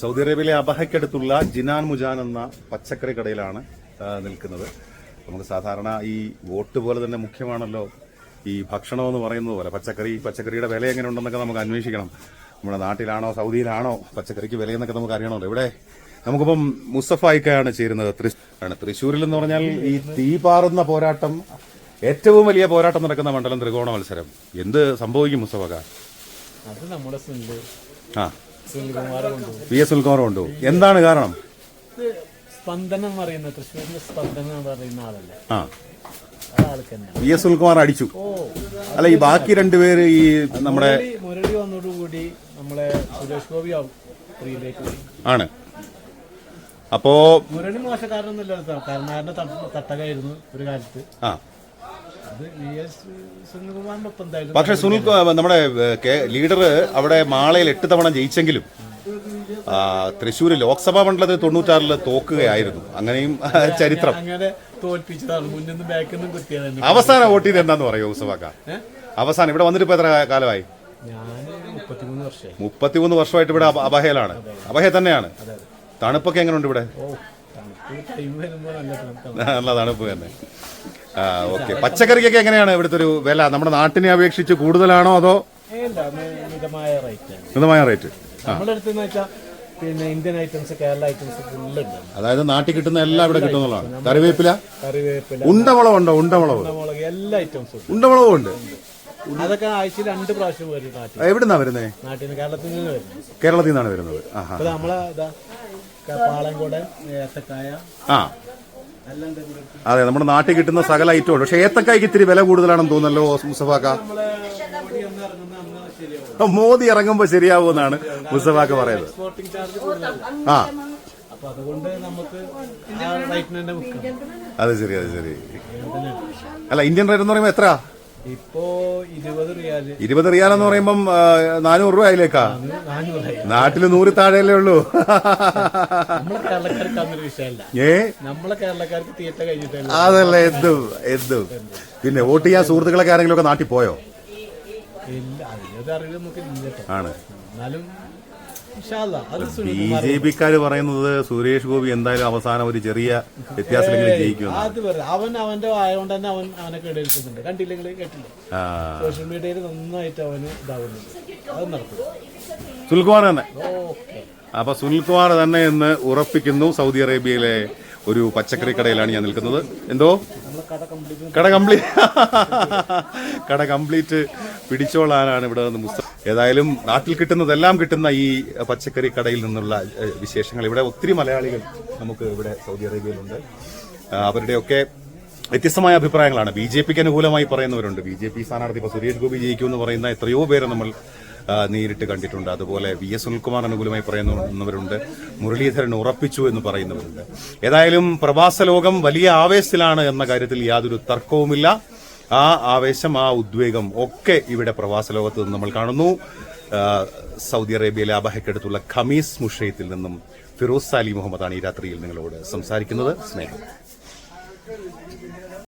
Saudi അറേബ്യയിലെ അബഹയ്ക്കടുത്തുള്ള ജിനാൻ മുജാൻ എന്ന പച്ചക്കറി കടയിലാണ് നിൽക്കുന്നത്. നമുക്ക് സാധാരണ ഈ വോട്ട് പോലെ തന്നെ മുഖ്യമാണല്ലോ ഈ ഭക്ഷണം എന്ന് പറയുന്നത് പോലെ. പച്ചക്കറി പച്ചക്കറിയുടെ വില എങ്ങനെ ഉണ്ടെന്നൊക്കെ നമുക്ക് അന്വേഷിക്കണം. നമ്മുടെ നാട്ടിലാണോ സൗദിയിലാണോ പച്ചക്കറിക്ക് വിലയെന്നൊക്കെ നമുക്ക് അറിയണമല്ലോ. ഇവിടെ നമുക്കിപ്പം മുസ്തഫായിക്കാണ് ചേരുന്നത്. ആണ്. തൃശ്ശൂരിൽ എന്ന് പറഞ്ഞാൽ ഈ തീ പാറുന്ന പോരാട്ടം ഏറ്റവും വലിയ പോരാട്ടം നടക്കുന്ന മണ്ഡലം ത്രികോണ മത്സരം. എന്ത് സംഭവിക്കും മുസ്തഫക്ക അത് നമ്മുടെ ആ. കൊണ്ടുപോകും പി എസ് ഉൽക്കുമാർ കൊണ്ടു എന്താണ് കാരണം? സ്പന്ദനം പറയുന്ന തൃശ്ശൂരിന്റെ സ്പന്ദനം പറയുന്ന ആളല്ലേ? ആ. പി എസ് ഉൽക്കുമാർ അടിച്ചു. അല്ല ഈ ബാക്കി രണ്ടുപേര് ഈ നമ്മുടെ മുരളി വന്നതോടുകൂടി നമ്മളെ സുരേഷ് ഗോപി ആണ്. അപ്പോ മുരളി മോശക്കാരനൊന്നുമില്ല കരുണാകരന്റെ തട്ടകയായിരുന്നു ഒരു കാലത്ത്. ആ. പക്ഷെ സുനിൽ നമ്മുടെ ലീഡർ അവിടെ മാളയിൽ എട്ട് തവണ ജയിച്ചെങ്കിലും തൃശ്ശൂർ ലോക്സഭാ മണ്ഡലത്തിൽ തൊണ്ണൂറ്റാറിൽ തോക്കുകയായിരുന്നു. അങ്ങനെയും ചരിത്രം. അവസാനം വോട്ട് ചെയ്ത് എന്താന്ന് പറയോ ഉത്സവാക്ക അവസാനം ഇവിടെ വന്നിട്ട് ഇപ്പൊ എത്ര കാലമായി? മുപ്പത്തിമൂന്ന് വർഷമായി. മുപ്പത്തിമൂന്ന് വർഷമായിട്ട് ഇവിടെ അബ- അബഹയിലാണ് അബഹ തന്നെയാണ്. തണുപ്പൊക്കെ എങ്ങനെയുണ്ട് ഇവിടെ? നല്ല തണുപ്പ് തന്നെ. ആ ഓക്കെ. പച്ചക്കറിക്കൊക്കെ എങ്ങനെയാണ് ഇവിടുത്തെ ഒരു വില? നമ്മുടെ നാട്ടിനെ അപേക്ഷിച്ച് കൂടുതലാണോ അതോ മിതമായ റേറ്റ് മിതമായ റേറ്റ് നമ്മുടെ അടുത്ത് വെച്ചാൽ പിന്നെ Indian items Kerala items full അതായത് നാട്ടിൽ കിട്ടുന്ന എല്ലാം ഇവിടെ കിട്ടുന്നതാണ്. കറിവേപ്പില? കറിവേപ്പില. ഉണ്ടമുളക് ഉണ്ടോ ഉണ്ടമുളക് മുളക് എല്ലാ ഐറ്റംസും ഉണ്ട്. ഉണ്ടമുളകും ഉണ്ട്. അതൊക്കെ ആഴ്ചയിൽ രണ്ട് പ്രാവശ്യം വരും നാട്ടിൽ. എവിടുന്നാ വരുന്നേ? നാട്ടിൽ നിന്ന് കേരളത്തിൽ നിന്ന് വരും. കേരളത്തിൽ നിന്നാണ് വരുന്നത്. നമ്മളെ പാളംകോടൻ ഏത്തക്കായ ആ. അതെ നമ്മുടെ നാട്ടിൽ കിട്ടുന്ന സകല ഐറ്റം പക്ഷെ ഏത്തക്കായ്ക്ക് ഇത്തിരി വില കൂടുതലാണെന്ന് തോന്നുന്നല്ലോ മുസഫാക്ക മോദി ഇറങ്ങുമ്പോ ശരിയാവുമെന്നാണ് മുസഫാക്ക പറയുന്നത്. ആ. അതെ ശരി അത് ശരി. അല്ല ഇന്ത്യൻ റേറ്റ് എന്ന് പറയുമ്പോ എത്ര ഇപ്പോ ഇരുപത് റിയാൽ എന്ന് പറയുമ്പം നാനൂറ് രൂപ അതിലേക്കാ നാനൂറായി നാട്ടിൽ നൂറ് താഴെയല്ലേ ഉള്ളൂ. ഏ? നമ്മളെ കേരളക്കാർക്ക് തീറ്റ കഴിഞ്ഞിട്ടല്ല. അതല്ല എന്തും എന്തും. പിന്നെ വോട്ട് ചെയ്യാൻ സുഹൃത്തുക്കളൊക്കെ ആരെങ്കിലും ഒക്കെ നാട്ടിൽ പോയോ. ആണ്. എന്നാലും ബി ജെ പിക്കാര് പറയുന്നത് സുരേഷ് ഗോപി എന്തായാലും അവസാനം ഒരു ചെറിയ വ്യത്യാസമെങ്കിലും ജയിക്കും അത് വെറുതെ അവൻ അവന്റെ ആയതുകൊണ്ട് തന്നെ അവൻ അവനെ കേടെടുക്കുന്നുണ്ട് കണ്ടില്ലെങ്കിൽ കേട്ടില്ല? സോഷ്യൽ മീഡിയയിൽ നന്നായിട്ട് അവന് ഇതാവുന്നുണ്ട്. അത് നടക്കും. സുനിൽകുമാർ തന്നെ. അപ്പൊ സുനിൽകുമാർ തന്നെ എന്ന് ഉറപ്പിക്കുന്നു സൗദി അറേബ്യയിലെ ഒരു പച്ചക്കറി കടയിലാണ് ഞാൻ നിൽക്കുന്നത്. എന്തോ? കട കംപ്ലീറ്റ് കട കംപ്ലീറ്റ് പിടിച്ചോളാനാണ് ഇവിടെ നിന്ന് മുസ്ത ഏതായാലും നാട്ടിൽ കിട്ടുന്നതെല്ലാം കിട്ടുന്ന ഈ പച്ചക്കറി കടയിൽ നിന്നുള്ള വിശേഷങ്ങൾ. ഇവിടെ ഒത്തിരി മലയാളികൾ നമുക്ക് ഇവിടെ സൗദി അറേബ്യയിലുണ്ട്. അവരുടെയൊക്കെ വ്യത്യസ്തമായ അഭിപ്രായങ്ങളാണ്. ബി ജെ പിക്ക് അനുകൂലമായി പറയുന്നവരുണ്ട്. ബി ജെ പി സ്ഥാനാർത്ഥി ഇപ്പോൾ സുരേഷ് ഗോപി ജയിക്കുമെന്ന് പറയുന്ന എത്രയോ പേരെ നമ്മൾ നേരിട്ട് കണ്ടിട്ടുണ്ട്. അതുപോലെ വി എസ് സുനിൽകുമാർ അനുകൂലമായി പറയുന്നവരുണ്ട്. മുരളീധരൻ ഉറപ്പിച്ചു എന്ന് പറയുന്നവരുണ്ട്. ഏതായാലും പ്രവാസ ലോകം വലിയ ആവേശത്തിലാണ് എന്ന കാര്യത്തിൽ യാതൊരു തർക്കവുമില്ല. ആ ആവേശം ആ ഉദ്വേഗം ഒക്കെ ഇവിടെ പ്രവാസ ലോകത്ത് നിന്ന് നമ്മൾ കാണുന്നു. സൗദി അറേബ്യയിലെ അബഹയ്ക്കടുത്തുള്ള ഖമീസ് മുഷയത്തിൽ നിന്നും ഫിറോസ് സാലി മുഹമ്മദാണ് ഈ രാത്രിയിൽ നിങ്ങളോട് സംസാരിക്കുന്നത്. സ്നേഹം.